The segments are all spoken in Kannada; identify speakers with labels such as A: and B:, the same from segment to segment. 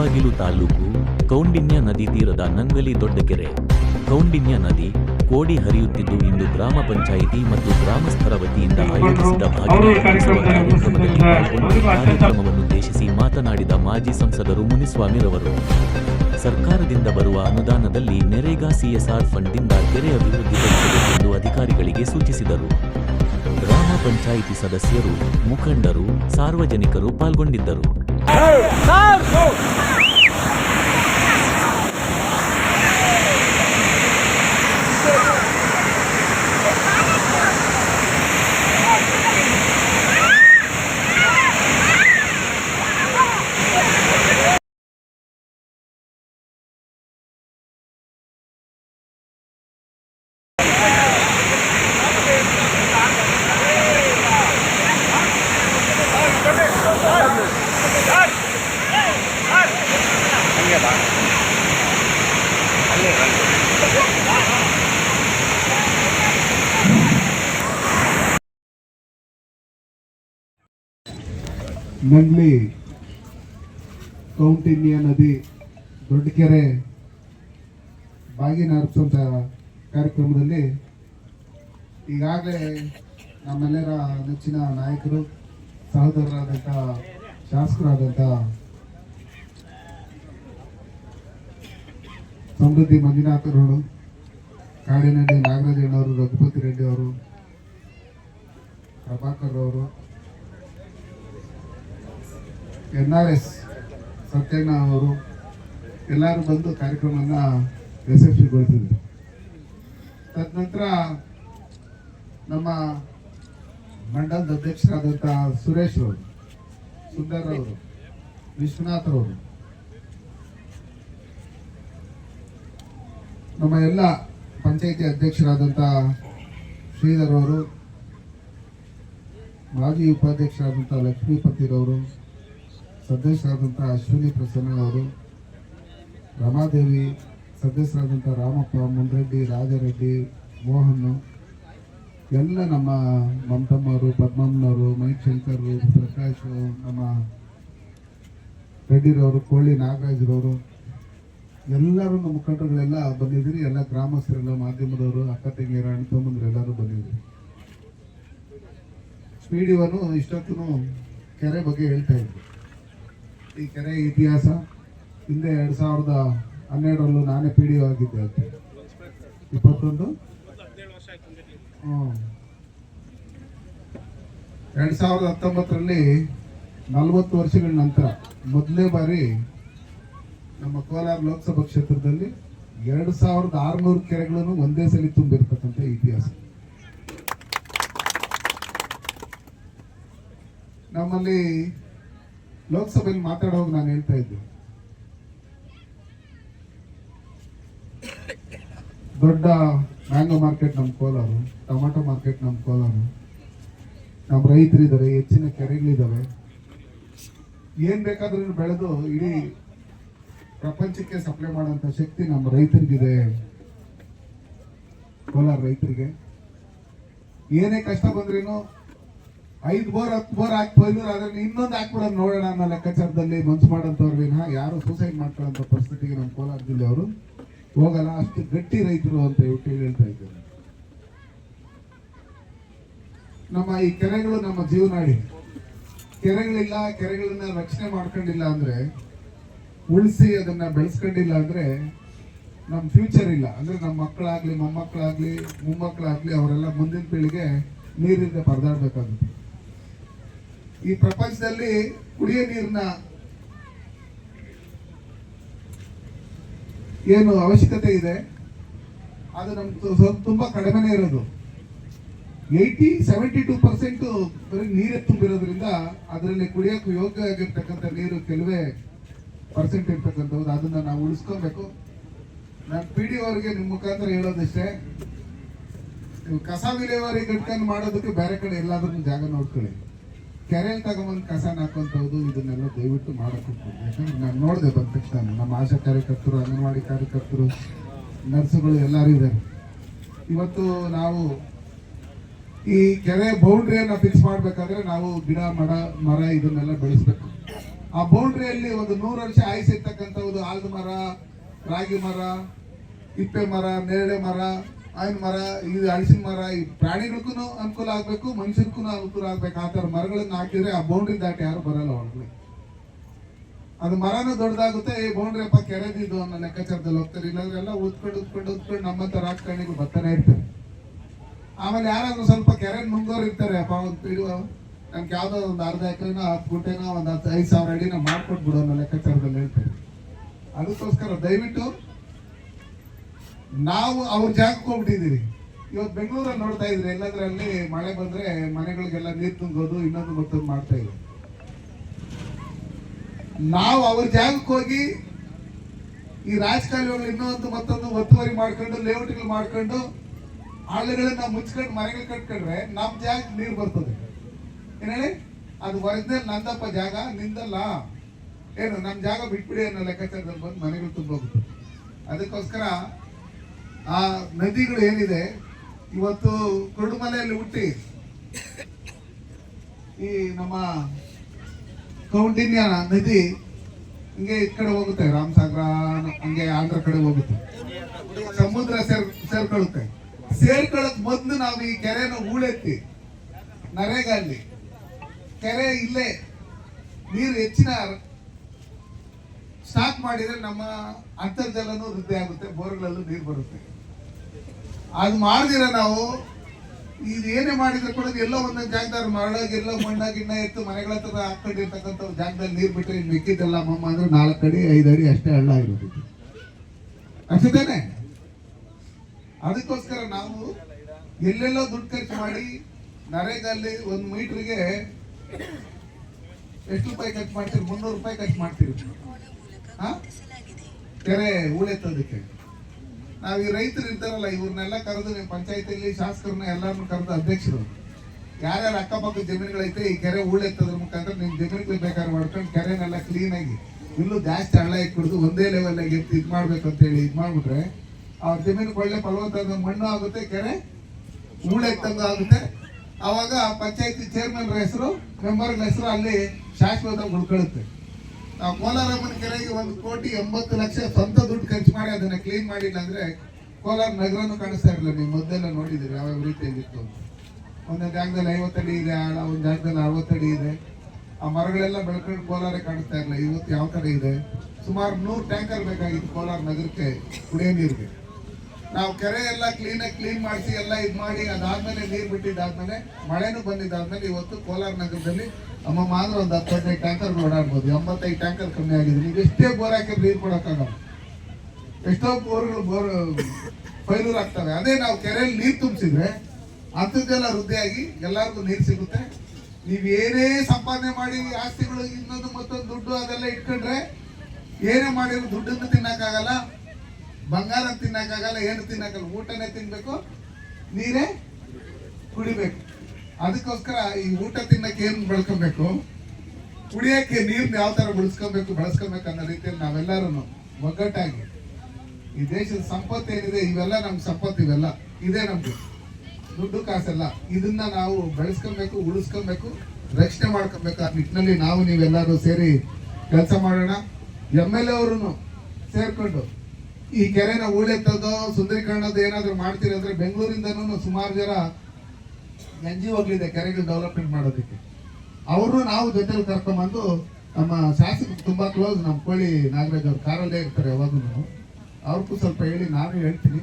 A: ಮುಳಬಾಗಿಲು ತಾಲೂಕು ಕೌಂಡಿನ್ಯ ನದಿ ತೀರದ ನಂಗಲಿ ದೊಡ್ಡಕೆರೆ. ಕೌಂಡಿನ್ಯ ನದಿ ಕೋಡಿ ಹರಿಯುತ್ತಿದ್ದು ಇಂದು ಗ್ರಾಮ ಪಂಚಾಯಿತಿ ಮತ್ತು ಗ್ರಾಮಸ್ಥರ ವತಿಯಿಂದ ಆಯೋಜಿಸಿದ ಕಾರ್ಯಕ್ರಮವನ್ನು ಉದ್ದೇಶಿಸಿ ಮಾತನಾಡಿದ ಮಾಜಿ ಸಂಸದರು ಮುನಿಸ್ವಾಮಿರವರು. ಸರ್ಕಾರದಿಂದ ಬರುವ ಅನುದಾನದಲ್ಲಿ ನೆರೆಗಾ ಸಿಎಸ್ಆರ್ ಫಂಡ್ದಿಂದ ಕೆರೆ ಅಭಿವೃದ್ಧಿಪಡಿಸಬೇಕೆಂದು ಅಧಿಕಾರಿಗಳಿಗೆ ಸೂಚಿಸಿದರು. ಗ್ರಾಮ ಪಂಚಾಯಿತಿ ಸದಸ್ಯರು, ಮುಖಂಡರು, ಸಾರ್ವಜನಿಕರು ಪಾಲ್ಗೊಂಡಿದ್ದರು.
B: 二三走 ನಂಗ್ಲಿ ಕೌಂಟಿನ್ಯ ನದಿ ದೊಡ್ಡಕೆರೆ ಬಾಗಿನ ಅರ್ಪಿಸುವಂಥ ಕಾರ್ಯಕ್ರಮದಲ್ಲಿ ಈಗಾಗಲೇ ನಮ್ಮೆಲ್ಲರ ನೆಚ್ಚಿನ ನಾಯಕರು ಸಹೋದರರಾದಂಥ ಶಾಸಕರಾದಂಥ ಸಮೃದ್ಧಿ ಮಂಜುನಾಥರವರು ಕಾಡಿನಹಳ್ಳಿ ನಾಗರಾಜಣ್ಣವರು, ರಘುಪತಿ ರೆಡ್ಡಿ ಅವರು, ಪ್ರಭಾಕರ್ ಅವರು ಎನ್ ಆರ್ ಎಸ್ ಸತ್ಯಣ್ಣ ಅವರು ಎಲ್ಲರೂ ಬಂದು ಕಾರ್ಯಕ್ರಮವನ್ನು ಯಶಸ್ವಿಗೊಳಿಸಿದ್ರು. ತದನಂತರ ನಮ್ಮ ಮಂಡಲದ ಅಧ್ಯಕ್ಷರಾದಂಥ ಸುರೇಶ್ ಅವರು, ಸುಂದರ್ ಅವರು, ವಿಶ್ವನಾಥ್ ಅವರು, ನಮ್ಮ ಎಲ್ಲ ಪಂಚಾಯಿತಿ ಅಧ್ಯಕ್ಷರಾದಂಥ ಶ್ರೀಧರ್ ಅವರು, ಮಾಜಿ ಉಪಾಧ್ಯಕ್ಷರಾದಂಥ ಲಕ್ಷ್ಮೀಪತಿರವರು ಸದಸ್ಯರಾದಂಥ ಅಶ್ವಿನಿ ಪ್ರಸನ್ನ ಅವರು, ರಮಾದೇವಿ ಸದಸ್ಯರಾದಂಥ ರಾಮಪ್ಪ, ಮುನ್ರೆಡ್ಡಿ, ರಾಜರೆಡ್ಡಿ ಮೋಹನ್ ಎಲ್ಲ ನಮ್ಮ ಮಮತಮ್ಮವರು ಪದ್ಮಮ್ಮನವರು ಮೈಕ್ ಶಂಕರ್ ಪ್ರಕಾಶ್ ನಮ್ಮ ರೆಡ್ಡಿರವರು, ಕೋಳಿ ನಾಗರಾಜ್ರವರು, ಎಲ್ಲರೂ ನಮ್ಮ ಮುಖಂಡರುಗಳೆಲ್ಲ ಬಂದಿದ್ದೀರಿ. ಎಲ್ಲ ಗ್ರಾಮಸ್ಥರೆಲ್ಲ, ಮಾಧ್ಯಮದವರು ಅಕ್ಕ ತಂಗಿಯರ ಅಣ್ಣ ಎಲ್ಲರೂ ಬಂದಿದ್ದೀರಿ. ಸ್ಪೀಡಿವನು ಇಷ್ಟೊತ್ತೂ ಕೆರೆ ಬಗ್ಗೆ ಹೇಳ್ತಾ ಇದ್ರು ಈ ಕೆರೆ ಇತಿಹಾಸ ಹಿಂದೆ ಎರಡು ಸಾವಿರದ ಹನ್ನೆರಡರಲ್ಲೂ ನಾನೇ ಪಿ ಡಿ ಆಗಿದ್ದೆ ಅಂತ. ಇಪ್ಪತ್ತೊಂದು? ಹ್ಞೂ ಎರಡು ಸಾವಿರದ ಹತ್ತೊಂಬತ್ತರಲ್ಲಿ ನಲವತ್ತು ವರ್ಷಗಳ ನಂತರ ಮೊದಲನೇ ಬಾರಿ ನಮ್ಮ ಕೋಲಾರ ಲೋಕಸಭಾ ಕ್ಷೇತ್ರದಲ್ಲಿ ಎರಡು ಸಾವಿರದ ಆರುನೂರು ಕೆರೆಗಳನ್ನು ಒಂದೇ ಸಲ ತುಂಬಿರ್ತಕ್ಕಂಥ ಇತಿಹಾಸ. ನಮ್ಮಲ್ಲಿ ಲೋಕಸಭೆಯಲ್ಲಿ ಮಾತಾಡುವಾಗ ನಾನು ಹೇಳ್ತಾ ಇದ್ದೆ. ದೊಡ್ಡ ಮ್ಯಾಂಗೋ ಮಾರ್ಕೆಟ್ ನಮ್ಮ ಕೋಲಾರು, ಟೊಮಾಟೊ ಮಾರ್ಕೆಟ್ ನಮ್ಮ ಕೋಲಾರು. ನಮ್ಮ ರೈತರಿದ್ದಾರೆ, ಹೆಚ್ಚಿನ ಕೆರೆಗಳಿದ್ದಾವೆ. ಏನು ಬೇಕಾದ್ರೂ ಬೆಳೆದು ಇಡೀ ಪ್ರಪಂಚಕ್ಕೆ ಸಪ್ಲೈ ಮಾಡೋಂಥ ಶಕ್ತಿ ನಮ್ಮ ರೈತರಿಗಿದೆ. ಕೋಲಾರ ರೈತರಿಗೆ. ಏನೇ ಕಷ್ಟ ಬಂದ್ರೇನು ಐದು ಬೋರ್ ಹತ್ತು ಬೋರ್ ಹಾಕಿ ಪೈಲೂರ್ ಅದರಲ್ಲಿ ಇನ್ನೊಂದು ಹಾಕ್ಬಿಡೋದು ನೋಡೋಣ ಅನ್ನೋ ಲೆಕ್ಕಾಚಾರದಲ್ಲಿ ಮನ್ಸು ಮಾಡೋಂಥವ್ರು ವಿನಃ ಯಾರು ಸೂಸೈಡ್ ಮಾಡ್ಕೊಳ್ಳೋಂಥ ಪರಿಸ್ಥಿತಿಗೆ ನಮ್ಮ ಕೋಲಾರ ಜಿಲ್ಲೆಯವರು ಹೋಗಲ್ಲ, ಅಷ್ಟು ಗಟ್ಟಿ ರೈತರು ಅಂತ ಹೇಳ್ಬಿಟ್ಟು ಹೇಳ್ತಾ ಇದ್ದಾರೆ. ನಮ್ಮ ಈ ಕೆರೆಗಳು ನಮ್ಮ ಜೀವನಾಡಿ. ಕೆರೆಗಳಿಲ್ಲ, ಕೆರೆಗಳನ್ನ ರಕ್ಷಣೆ ಮಾಡ್ಕೊಂಡಿಲ್ಲ ಅಂದ್ರೆ, ಉಳಿಸಿ ಅದನ್ನ ಬೆಳೆಸ್ಕೊಂಡಿಲ್ಲ ಅಂದ್ರೆ ನಮ್ಮ ಫ್ಯೂಚರ್ ಇಲ್ಲ. ಅಂದ್ರೆ ನಮ್ಮ ಮಕ್ಕಳಾಗ್ಲಿ, ಮೊಮ್ಮಕ್ಕಳಾಗ್ಲಿ ಮೊಮ್ಮಕ್ಕಳಾಗ್ಲಿ, ಅವರೆಲ್ಲ ಮುಂದಿನ ಪೀಳಿಗೆ ನೀರಿಂದ ಪರದಾಡ್ಬೇಕಾಗುತ್ತೆ. ಈ ಪ್ರಪಂಚದಲ್ಲಿ ಕುಡಿಯೋ ನೀರಿನ ಏನು ಅವಶ್ಯಕತೆ ಇದೆ, ಅದು ನಮ್ಗೆ ತುಂಬಾ ಕಡಿಮೆನೇ ಇರೋದು. ಏಯ್ಟಿ ಸೆವೆಂಟಿ ಟೂ ಪರ್ಸೆಂಟ್ ಬರೀ ನೀರೇ ತುಂಬಿರೋದ್ರಿಂದ ಅದರಲ್ಲಿ ಕುಡಿಯೋಕೆ ಯೋಗ್ಯ ಆಗಿರ್ತಕ್ಕಂಥ ನೀರು ಕೆಲವೇ ಪರ್ಸೆಂಟ್ ಇರ್ತಕ್ಕಂಥದ್ದು, ಅದನ್ನ ನಾವು ಉಳಿಸ್ಕೊಬೇಕು. ನಾನು ಪಿ ಡಿ ಅವರಿಗೆ ನಿಮ್ಮ ಮುಖಾಂತರ ಹೇಳೋದಷ್ಟೇ, ನೀವು ಕಸ ವಿಲೇವಾರಿ ಘಟಕ ಮಾಡೋದಕ್ಕೆ ಬೇರೆ ಕಡೆ ಎಲ್ಲಾದ್ರೂ ಜಾಗ ನೋಡ್ಕೊಳ್ಳಿ. ಕೆರೆಯಲ್ಲಿ ತಗೊಂಬಂದು ಕಸ ಹಾಕುವಂಥದ್ದು ಇದನ್ನೆಲ್ಲ ದಯವಿಟ್ಟು ಮಾಡಕ್ಕೆ ಯಾಕಂದ್ರೆ ನಾನು ನೋಡಿದೆ ಬಂದ ತಕ್ಷಣ ನಮ್ಮ ಆಶಾ ಕಾರ್ಯಕರ್ತರು, ಅಂಗನವಾಡಿ ಕಾರ್ಯಕರ್ತರು, ನರ್ಸುಗಳು ಎಲ್ಲರೂ ಇದ್ದಾರೆ ಇವತ್ತು ನಾವು ಈ ಕೆರೆ ಬೌಂಡ್ರಿಯನ್ನು ಫಿಕ್ಸ್ ಮಾಡಬೇಕಾದ್ರೆ ನಾವು ಗಿಡ, ಮರ ಮರ ಇದನ್ನೆಲ್ಲ ಬೆಳೆಸ್ಬೇಕು. ಆ ಬೌಂಡ್ರಿಯಲ್ಲಿ ಒಂದು ನೂರು ವರ್ಷ ಆಯುಸಿರ್ತಕ್ಕಂಥ ಒಂದು ಆಲದ ಮರ, ರಾಗಿ ಮರ, ಇಪ್ಪೆ ಮರ ನೇರಳೆ ಮರ ಆಯಿನ ಮರ ಇದು ಹಲಸಿನ ಮರ, ಈ ಪ್ರಾಣಿಗಳಿಗೂ ಅನುಕೂಲ ಆಗಬೇಕು, ಮನುಷ್ಯರಿಗೂ ಅನುಕೂಲ ಆಗ್ಬೇಕು. ಆ ಥರ ಮರಗಳನ್ನ ಹಾಕಿದ್ರೆ ಆ ಬೌಂಡ್ರಿ ದಾಟಿ ಯಾರು ಬರಲ್ಲ ಒಳಗಡೆ ಅದು ಮರನೂ ದೊಡ್ಡದಾಗುತ್ತೆ ಈ ಬೌಂಡ್ರಿ ಅಪ್ಪ ಕೆರೆದಿದ್ದು ಅನ್ನೋ ಲೆಕ್ಕಾಚಾರದಲ್ಲಿ ಹೋಗ್ತಾರೆ. ಇಲ್ಲಾಂದ್ರೆ ಎಲ್ಲ ಉತ್ಕೊಂಡು ಉತ್ಕೊಂಡು ಉತ್ಕೊಂಡು ನಮ್ಮಂತ ರಾಜಕಾರಣಿಗಳು ಬರ್ತಾನೆ ಇರ್ತಾರೆ ಆಮೇಲೆ ಯಾರಾದ್ರೂ ಸ್ವಲ್ಪ ಕೆರೆ ನುಂಗೋರು ಇರ್ತಾರೆ, ಅಪ್ಪ ಒಂದು ಇಡುವ ನಮ್ಗೆ ಯಾವ್ದೋ ಒಂದು ಅರ್ಧ ಎಕರೆನೋ, ಹತ್ತು ಗುಂಟೆನೋ, ಒಂದು ಹತ್ತು, ಐದು ಸಾವಿರ ಅಡಿನ ಮಾಡ್ಕೊಟ್ಬಿಡು ಅನ್ನೋ ಲೆಕ್ಕಾಚಾರದಲ್ಲಿ ಹೇಳ್ತಾರೆ. ಅದಕ್ಕೋಸ್ಕರ ದಯವಿಟ್ಟು ನಾವು ಅವ್ರ ಜಾಗಕ್ಕೆ ಹೋಗ್ಬಿಟ್ಟಿದ್ದೀವಿ ಇವತ್ತು ಬೆಂಗಳೂರಲ್ಲಿ ನೋಡ್ತಾ ಇದ್ರೆ ಅಲ್ಲಿ ಮಳೆ ಬಂದ್ರೆ ಮನೆಗಳಿಗೆಲ್ಲ ನೀರು ತುಂಬೋದು ಇನ್ನೊಂದು ಮತ್ತೊಂದು ಮಾಡ್ತಾ ಇದ್ರು ನಾವು ಅವ್ರ ಜಾಗಕ್ಕೆ ಹೋಗಿ ಈ ರಾಜಕಾರಣಿಗಳು ಇನ್ನೊಂದು ಮತ್ತೊಂದು ಒತ್ತುವರಿ ಮಾಡ್ಕೊಂಡು, ಲೇಔಟ್ಗಳು ಮಾಡ್ಕೊಂಡು, ಹಳ್ಳಿಗಳನ್ನ ಮುಚ್ಕೊಂಡು, ಮನೆಗಳು ಕಟ್ಕೊಂಡ್ರೆ ನಮ್ಮ ಜಾಗ ನೀರು ಬರ್ತದೆ. ಏನ್ ಹೇಳಿ? ಅದು ಒರಿಜಿನಲ್ ನಂದಪ್ಪ ಜಾಗ, ನಿಂದಲ್ಲ. ಏನು ನಮ್ಮ ಜಾಗ ಬಿಟ್ಬಿಡಿ ಅನ್ನೋ ಲೆಕ್ಕಾಚಾರದಲ್ಲಿ ಬಂದು ಮನೆಗಳು ತುಂಬೋಗುತ್ತೆ. ಅದಕ್ಕೋಸ್ಕರ ಆ ನದಿಗಳು ಏನಿದೆ, ಇವತ್ತು ಕುರುಡುಮಲೆಯಲ್ಲಿ ಹುಟ್ಟಿ, ಈ ನಮ್ಮ ಕೌಂಡಿನ್ಯ ನದಿ ಹಿಂಗೆ ಈ ಕಡೆ ಹೋಗುತ್ತೆ, ರಾಮಸಾಗರ, ಹಂಗೆ ಆಂಧ್ರ ಕಡೆ ಹೋಗುತ್ತೆ. ಸಮುದ್ರ ಸೇರ್, ಸೇರ್ಕೊಳ್ಳುತ್ತೆ. ಸೇರ್ಕೊಳ್ಳಕ್ ಮೊದಲು ನಾವು ಈ ಕೆರೆನ ಹೂಳೆತ್ತಿ, ನರೇಗಲ್ಲಿ. ಕೆರೆ ಇಲ್ಲೇ, ನೀರು ಹೆಚ್ಚಿನ ಸ್ಟಾಕ್ ಮಾಡಿದ್ರೆ ನಮ್ಮ ಅಂತರ್ಜಲನೂ ವೃದ್ಧಿ ಆಗುತ್ತೆ, ಬೋರ್ಗಳಲ್ಲೂ ನೀರು ಬರುತ್ತೆ. ಅದು ಮಾಡಿದಿರ ನಾವು ಇದೇನೇ ಏನೇ ಮಾಡಿದ್ರೆ ಕೂಡ ಎಲ್ಲೋ ಒಂದೊಂದು ಜಾಗದಾಗ ಮರಳಾಗಿ ಎಲ್ಲೋ ಮಣ್ಣ ಗಿಣ್ಣ ಎತ್ತು ಮನೆಗಳ ಹತ್ರ ಹಾಕೊಂಡಿರ್ತಕ್ಕಂಥ ಜಾಗದಲ್ಲಿ ನೀರು ಬಿಟ್ಟರೆ ಮಿಕ್ಕಿದ್ದೆಲ್ಲ ಮಮ್ಮ ಅಂದ್ರೆ ನಾಲ್ಕು ಅಡಿ ಐದು ಅಡಿ ಅಷ್ಟೇ ಹಳ್ಳ ಇರೋದು ಅಷ್ಟೇನೆ ತಾನೆ? ಅದಕ್ಕೋಸ್ಕರ ನಾವು ಎಲ್ಲೆಲ್ಲೋ ದುಡ್ಡು ಖರ್ಚು ಮಾಡಿ ನರೇಗಲ್ಲಿ ಒಂದು ಮೀಟ್ರಿಗೆ ಎಷ್ಟು ರೂಪಾಯಿ ಖರ್ಚು ಮಾಡ್ತೀರಿ? ಮುನ್ನೂರು ರೂಪಾಯಿ ಖರ್ಚು ಮಾಡ್ತೀರಿ. ಹಾ? ಕೆರೆ ಹೂಳೆತ್ತೋದಕ್ಕೆ ನಾವ್ ಈ ರೈತರು ಇರ್ತಾರಲ್ಲ ಇವ್ರನ್ನೆಲ್ಲ ಕರೆದು ನೀವು ಪಂಚಾಯತಿಯಲ್ಲಿ ಶಾಸಕರನ್ನ ಎಲ್ಲರನ್ನು ಕರೆದು ಅಧ್ಯಕ್ಷರು. ಯಾರ್ಯಾರ ಅಕ್ಕಪಕ್ಕ ಜಮೀನುಗಳೈತೆ, ಈ ಕೆರೆ ಹೂಳೆತ್ತೋದ್ರ ಮುಖಾಂತರ ನಿಮ್ ಜಮೀನುಗಳು ಬೇಕಾದ್ರೆ ಮಾಡ್ಕೊಂಡು ಕೆರೆನೆಲ್ಲ ಕ್ಲೀನ್ ಆಗಿ ಇಲ್ಲೂ ಜಾಸ್ತಿ ಹಳ್ಳ ಇಟ್ಬಿಡ್ದು ಒಂದೇ ಲೆವೆಲ್ ಆಗಿ ಎತ್ತಿ ಇದು ಮಾಡಬೇಕು ಅಂತ ಹೇಳಿ ಇದು ಮಾಡಿಬಿಟ್ರೆ, ಅವ್ರ ಜಮೀನು ಒಳ್ಳೆ ಫಲವತ್ತಾದ ಮಣ್ಣು ಆಗುತ್ತೆ, ಕೆರೆ ಎತ್ತಂಗ ಆಗುತ್ತೆ. ಅವಾಗ ಪಂಚಾಯತಿ ಚೇರ್ಮನ್ ಹೆಸರು ಮೆಂಬರ್ಗಳ ಹೆಸರು ಅಲ್ಲಿ ಶಾಶ್ವತ ಉಳ್ಕೊಳ್ಳುತ್ತೆ. ನಾವು ಕೋಲಾರಮ್ಮನ ಕೆರೆಗೆ ಒಂದು ಕೋಟಿ ಎಂಬತ್ತು ಲಕ್ಷ ಸ್ವಂತ ದುಡ್ಡು ಖರ್ಚು ಮಾಡಿ ಅದನ್ನ ಕ್ಲೀನ್ ಮಾಡಿಲ್ಲ ಅಂದ್ರೆ ಕೋಲಾರ ನಗರನು ಕಾಣಿಸ್ತಾ ಇರಲಿಲ್ಲ ನೀವು ಮೊದಲೆಲ್ಲ ನೋಡಿದಿರಿ ಯಾವ ರೀತಿಯಾಗಿತ್ತು ಇತ್ತು ಒಂದು ಜಾಗದಲ್ಲಿ ಐವತ್ತಡಿ ಇದೆ, ಆಳ ಒಂದು ಜಾಗದಲ್ಲಿ ಅರವತ್ತಡಿ ಇದೆ. ಆ ಮರಗಳೆಲ್ಲ ಬೆಳ್ಕೊಂಡು ಕೋಲಾರ ಕಾಣಿಸ್ತಾ ಇರಲಿಲ್ಲ ಇವತ್ತು ಯಾವ ಕಡೆ ಇದೆ? ಸುಮಾರು ನೂರು ಟ್ಯಾಂಕರ್ ಬೇಕಾಗಿತ್ತು ಕೋಲಾರ ನಗರಕ್ಕೆ ಕುಡಿಯೋ ನೀರಿಗೆ. ನಾವು ಕೆರೆ ಎಲ್ಲ ಕ್ಲೀನಾಗಿ ಕ್ಲೀನ್ ಮಾಡಿಸಿ, ಎಲ್ಲ ಇದು ಮಾಡಿ ಅದಾದ್ಮೇಲೆ ನೀರು ಬಿಟ್ಟಿದ್ದಾದ್ಮೇಲೆ, ಮಳೆನೂ ಬಂದಿದ್ದಾದ್ಮೇಲೆ ಇವತ್ತು ಕೋಲಾರ ನಗರದಲ್ಲಿ ಅಮ್ಮ ಮಾತ್ರ ಒಂದು ಹತ್ತು ಹದಿನೈದು ಟ್ಯಾಂಕರ್ ಓಡಾಡ್ಬೋದು ಎಂಬತ್ತೈದು ಟ್ಯಾಂಕರ್ ಕಮ್ಮಿ ಆಗಿದೆ ನೀವು ಎಷ್ಟೇ ಬೋರ್ ಹಾಕಿದ್ರೆ ನೀರು ಕೊಡೋಕ್ಕಾಗಲ್ಲ. ಎಷ್ಟೋ ಬೋರ್ಗಳು ಬೋರ್, ಫೈಲೂರ್ ಆಗ್ತವೆ. ಅದೇ ನಾವು ಕೆರೆಯಲ್ಲಿ ನೀರು ತುಂಬಿಸಿದ್ರೆ ಅಂಥದ್ದೆಲ್ಲ ವೃದ್ಧಿಯಾಗಿ ಎಲ್ಲರಿಗೂ ನೀರು ಸಿಗುತ್ತೆ. ನೀವು ಏನೇ ಸಂಪಾದನೆ ಮಾಡಿ ಆಸ್ತಿಗಳು, ಇನ್ನೊಂದು ಮತ್ತೊಂದು ದುಡ್ಡು ಅದೆಲ್ಲ ಇಟ್ಕೊಂಡ್ರೆ ಏನೇ ಮಾಡಿದ್ರು ದುಡ್ಡನ್ನು ತಿನ್ನೋಕ್ಕಾಗಲ್ಲ ಬಂಗಾರ ತಿನ್ನೋಕ್ಕಾಗಲ್ಲ, ಏನು ತಿನ್ನಕ್ಕಾಗಲ್ಲ, ಊಟನೇ ತಿನ್ನಬೇಕು ನೀರೇ ಕುಡಿಬೇಕು. ಅದಕ್ಕೋಸ್ಕರ ಈ ಊಟ ತಿನ್ನಕ್ಕೆ ಏನು ಬೆಳ್ಕೊಬೇಕು? ಕುಡಿಯಕ್ಕೆ ನೀರ್ನ ಯಾವ ಥರ ಬಳಸ್ಕೊಬೇಕು ಬಳಸ್ಕೊಬೇಕು ಅನ್ನೋ ರೀತಿಯಲ್ಲಿ ನಾವೆಲ್ಲರೂ ಒಗ್ಗಟ್ಟಾಗಿ, ಈ ದೇಶದ ಸಂಪತ್ತು ಏನಿದೆ, ಇವೆಲ್ಲ ನಮ್ಮ ಸಂಪತ್ತು, ಇವೆಲ್ಲ ಇದೇ ನಮ್ದು. ದುಡ್ಡು ಕಾಸೆಲ್ಲ, ಇದನ್ನ ನಾವು ಬೆಳೆಸ್ಕೊಬೇಕು, ಉಳಿಸ್ಕೊಬೇಕು, ರಕ್ಷಣೆ ಮಾಡ್ಕೊಬೇಕು ಆ ನಿಟ್ಟಿನಲ್ಲಿ ನಾವು ನೀವೆಲ್ಲರೂ ಸೇರಿ ಕೆಲಸ ಮಾಡೋಣ. ಎಂ ಎಲ್ ಎ ಅವರು ಸೇರ್ಕೊಂಡು ಈ ಕೆರೆನ ಹೂಳೆತ್ತೋದು ಸುಂದರೀಕರಣದ ಏನಾದ್ರು ಮಾಡ್ತೀರಂದ್ರೆ ಬೆಂಗಳೂರಿಂದನೂ ಸುಮಾರು ಜನ ಎನ್ ಜಿ ಒಗಳಿದೆ ಕೆರೆಗಳು ಡೆವಲಪ್ಮೆಂಟ್ ಮಾಡೋದಕ್ಕೆ. ಅವರು ನಾವು ಜೊತೆಲಿ ಕರ್ಕೊಂಬಂದು ನಮ್ಮ ಶಾಸಕ ತುಂಬಾ ಕ್ಲೋಸ್ ನಮ್ಮ ಕೋಳಿ ನಾಗರಾಜ್ ಅವ್ರು ಕಾರಲ್ಲೇ ಇರ್ತಾರೆ ಯಾವಾಗೂ ಅವ್ರಿಗೂ ಸ್ವಲ್ಪ ಹೇಳಿ ನಾನು ಹೇಳ್ತೀನಿ.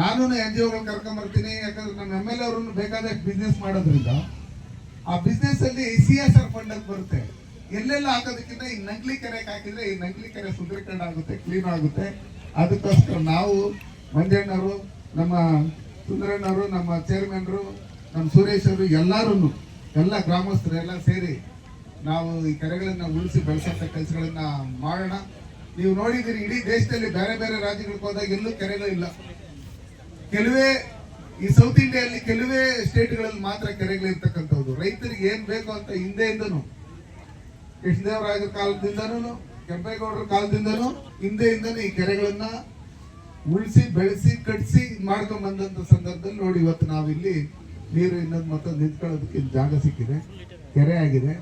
B: ನಾನು ಎನ್ ಜಿ ಒಗಳು ಕರ್ಕೊಂಬರ್ತೀನಿ ಯಾಕಂದ್ರೆ ನಮ್ಮ ಎಂ ಎಲ್ ಅವ್ರನ್ನು ಬೇಕಾದಷ್ಟು ಬಿಸ್ನೆಸ್ ಮಾಡೋದ್ರಿಂದ ಆ ಬಿಸ್ನೆಸ್ ಅಲ್ಲಿ ಸಿ ಎಸ್ ಆರ್ ಫಂಡ್ ಅಂತ ಬರುತ್ತೆ. ಎಲ್ಲೆಲ್ಲ ಹಾಕೋದಕ್ಕಿಂತ ಈ ನಕಲಿ ಕೆರೆಗೆ ಹಾಕಿದ್ರೆ ಈ ನಕಲಿ ಕೆರೆ ಸುಂದರೀಕರಣ ಆಗುತ್ತೆ ಕ್ಲೀನ್ ಆಗುತ್ತೆ. ಅದಕ್ಕೋಸ್ಕರ ನಾವು ಮಂಜಣ್ಣವರು, ನಮ್ಮ ಸುಂದರಣ್ಣವರು, ನಮ್ಮ ಚೇರ್ಮನ್ರು ನಮ್ಮ ಸುರೇಶ್ ಅವರು ಎಲ್ಲರೂ ಎಲ್ಲ ಗ್ರಾಮಸ್ಥರೆಲ್ಲ ಸೇರಿ ನಾವು ಈ ಕೆರೆಗಳನ್ನು ಉಳಿಸಿ ಬೆಳೆಸಂತ ಕೆಲಸಗಳನ್ನ ಮಾಡೋಣ. ನೀವು ನೋಡಿದಿರಿ ಇಡೀ ದೇಶದಲ್ಲಿ ಬೇರೆ ಬೇರೆ ರಾಜ್ಯಗಳಿಗೆ ಹೋದಾಗ ಎಲ್ಲೂ ಕೆರೆಗಳಿಲ್ಲ ಕೆಲವೇ ಈ ಸೌತ್ ಇಂಡಿಯಾದಲ್ಲಿ ಕೆಲವೇ ಸ್ಟೇಟ್ಗಳಲ್ಲಿ ಮಾತ್ರ ಕೆರೆಗಳಿರ್ತಕ್ಕಂಥದ್ದು ರೈತರಿಗೆ ಏನ್ ಬೇಕು ಅಂತ ಹಿಂದೆಯಿಂದನು, ಕೃಷ್ಣದೇವರಾಯರ ಕಾಲದಿಂದನೂ, ಕೆಂಪೇಗೌಡರ ಕಾಲದಿಂದನೂ ಹಿಂದೆಯಿಂದನೂ ಈ ಕೆರೆಗಳನ್ನ ಉಳಿಸಿ, ಬೆಳೆಸಿ, ಕಟ್ಸಿ ಮಾಡ್ಕೊಂಡ್ ಬಂದಂತ ಸಂದರ್ಭದಲ್ಲಿ ನೋಡಿ ಇವತ್ತು ನಾವಿಲ್ಲಿ ನೀರು ಇನ್ನೊಂದು ಮತ್ತೊಂದು ನಿಂತ್ಕೊಳ್ಳೋದಕ್ಕೆ ಜಾಗ ಸಿಕ್ಕಿದೆ. ಕೆರೆ ಆಗಿದೆ.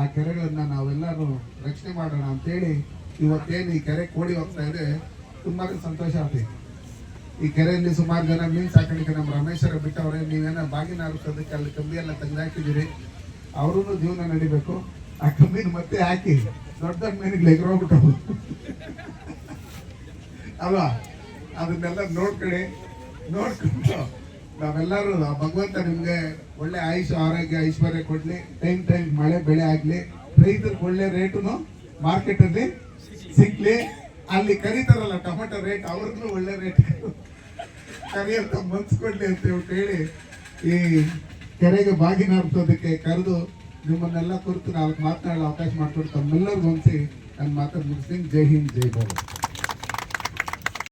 B: ಆ ಕೆರೆಗಳನ್ನು ನಾವೆಲ್ಲರೂ ರಕ್ಷಣೆ ಮಾಡೋಣ ಅಂತೇಳಿ ಇವತ್ತೇನು ಈ ಕೆರೆ ಕೋಡಿ ಹೋಗ್ತಾ ಇದೆ ತುಂಬಾ ಸಂತೋಷ ಆಗ್ತೈತಿ ಈ ಕೆರೆಯಲ್ಲಿ ಸುಮಾರು ಜನ ಮೀನು ಸಾಕಾಣಿಕೆ ನಮ್ಮ ರಮೇಶರ ಬಿಟ್ಟವ್ರೆ, ನೀವೇನೋ ಬಾಗಿನ ಹಾರಿಸೋದಕ್ಕೆ ಅಲ್ಲಿ ಕಂಬಿ ಎಲ್ಲ ತೆಗೆದಾಕಿದ್ದೀರಿ ಅವ್ರೂ ಜೀವನ ನಡಿಬೇಕು. ಆ ಕಂಬಿನ ಮತ್ತೆ ಹಾಕಿ ದೊಡ್ಡ ದೊಡ್ಡ ಮೀನುಗಳು ಎಗರೋಗ್ಬಿಟ್ಟವು ಅಲ್ವಾ? ಅದನ್ನೆಲ್ಲ ನೋಡ್ಕೊಳ್ಳಿ. ನೋಡ್ಕೊಂಡು ನಾವೆಲ್ಲರೂ ಭಗವಂತ ನಿಮಗೆ ಒಳ್ಳೆ ಆಯುಷ್, ಆರೋಗ್ಯ, ಐಶ್ವರ್ಯ ಕೊಡ್ಲಿ. ಟೈಮ್ ಟೈಮ್ ಮಳೆ, ಬೆಳೆ ಆಗಲಿ. ರೈತರಿಗೆ ಒಳ್ಳೆ ರೇಟುನು ಮಾರ್ಕೆಟ್ ಅಲ್ಲಿ ಸಿಕ್ಲಿ ಅಲ್ಲಿ ಕರೀತಾರಲ್ಲ, ಟೊಮೆಟೊ ರೇಟ್ ಅವ್ರಿಗೂ ಒಳ್ಳೆ ರೇಟ್. ಕರಿಯಂತ ಮನ್ಸ್ ಕೊಡ್ಲಿ ಅಂತ ಹೇಳಿ ಈ ಕೆರೆಗೆ ಬಾಗಿನ ಹರಿಸೋದಕ್ಕೆ ಕರೆದು ನಿಮ್ಮನ್ನೆಲ್ಲ ಕುರಿತು ನಾಲ್ಕು ಮಾತನಾಡಲು ಅವಕಾಶ ಮಾಡಿಕೊಟ್ಟು ತಮ್ಮೆಲ್ಲರಿಗೂ ಹೊಂದಿಸಿ ನನ್ನ ಮಾತನ್ನು ಮುಗಿಸ್ತೀನಿ. ಜೈ ಹಿಂದ್, ಜೈ ಭಾರತ್.